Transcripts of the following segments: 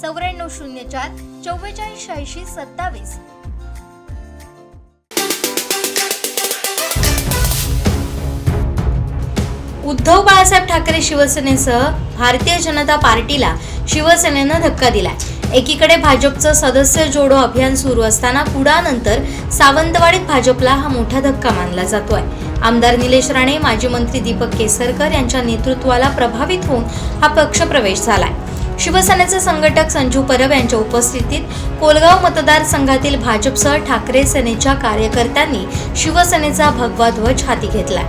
चौऱ्याण्णव शून्य चार चव्वेचाळीस शहाऐंशी सत्तावीस. उद्धव बाळासाहेब ठाकरे शिवसेनेसह भारतीय जनता पार्टीला शिवसेनेनं धक्का दिलाय. एकीकडे भाजपचं सदस्य जोडो अभियान सुरू असताना पुढानंतर सावंतवाडीत भाजपला हा मोठा धक्का मानला जातोय. आमदार निलेश राणे माजी मंत्री दीपक केसरकर यांच्या नेतृत्वाला प्रभावित होऊन हा पक्षप्रवेश झालाय. शिवसेनेचे संघटक संजू परब यांच्या उपस्थितीत कोलगाव मतदारसंघातील भाजपसह ठाकरे सेनेच्या कार्यकर्त्यांनी शिवसेनेचा भगवा ध्वज हाती घेतला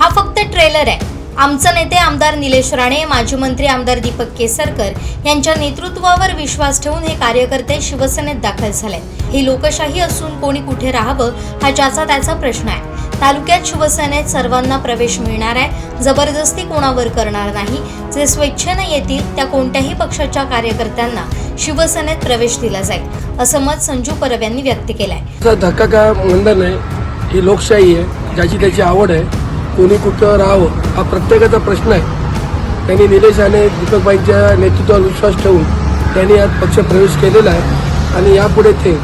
हा फक्त ट्रेलर आहे. आमचे नेते आमदार निलेश राणे माजी मंत्री आमदार दीपक केसरकर यांच्या नेतृत्वावर विश्वास ठेवून हे कार्यकर्ते शिवसेनेत दाखल झाले ही लोकशाही असून कोणी कुठे राहावं हा ज्याचा त्याचा प्रश्न आहे. तालुक्यात शिवसेनेत सर्वांना प्रवेश मिळणार आहे. जबरदस्ती कोणावर करणार नाही. जे स्वेच्छेने येतील त्या कोणत्याही पक्षाच्या कार्यकर्त्यांना शिवसेनेत प्रवेश दिला जाईल असं मत संजू परब यांनी व्यक्त केलंय. धक्का का बंधन आहे ही लोकशाही आहे ज्याची त्याची आवड आहे कोणी कुठं राहावं हा प्रत्येकाचा प्रश्न आहे. त्यांनी निलेश आणि दीपकबाईंच्या नेतृत्वावर विश्वास ठेवून त्यांनी आज पक्ष प्रवेश केलेला आहे. आणि यापुढे ते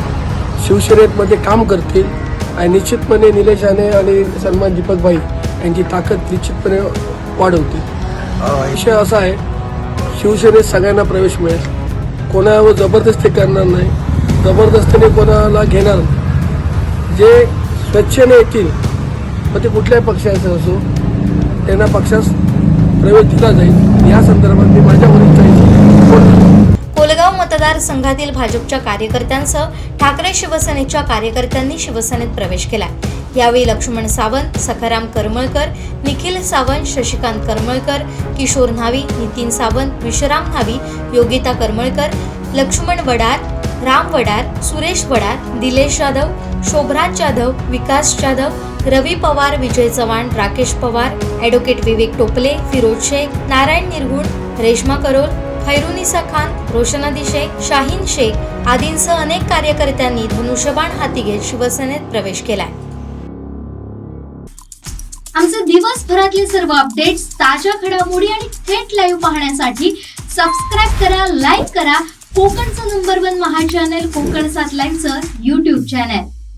शिवसेनेमध्ये काम करतील आणि निश्चितपणे निलेश आने आणि सन्मान दीपकबाई यांची ताकद निश्चितपणे वाढवते विषय असा आहे शिवसेनेत सगळ्यांना प्रवेश मिळेल. कोणावर जबरदस्ती करणार नाही. जबरदस्तीने कोणाला घेणार नाही. जे स्वच्छेने येतील मग ते कुठल्याही पक्षाचं असो त्यांना पक्षास प्रवेश दिला जाईल. या संदर्भात मी माझ्या मतदारसंघातील भाजपच्या कार्यकर्त्यांसह ठाकरे शिवसेनेच्या कार्यकर्त्यांनी शिवसेनेत प्रवेश केला यावेळी लक्ष्मण सावंत सखाराम करमळकर निखिल सावंत शशिकांत करमळकर किशोर न्हावी नितीन सावंत विश्राम न्हावी योगिता करमळकर लक्ष्मण वडार राम वडार सुरेश वडार दिलेश जाधव शोभराज जाधव विकास जाधव रवी पवार विजय चव्हाण राकेश पवार ॲडव्होकेट विवेक टोपले फिरोज शेख नारायण निर्गुण रेश्मा करोल खैरुनिसा खान रोशनादी शेख शाहीन शेख आदींसह अनेक कार्यकर्त्यांनी धनुष्यबाण हाती घेत शिवसेनेत प्रवेश केलाय. आमचे दिवसभरातले सर्व अपडेट्स ताज्या घडामोडी आणि थेट लाईव्ह पाहण्यासाठी सबस्क्राईब करा लाईक करा. कोकणचं नंबर वन महा चॅनल कोकण सात लाईनचं युट्यूब चॅनल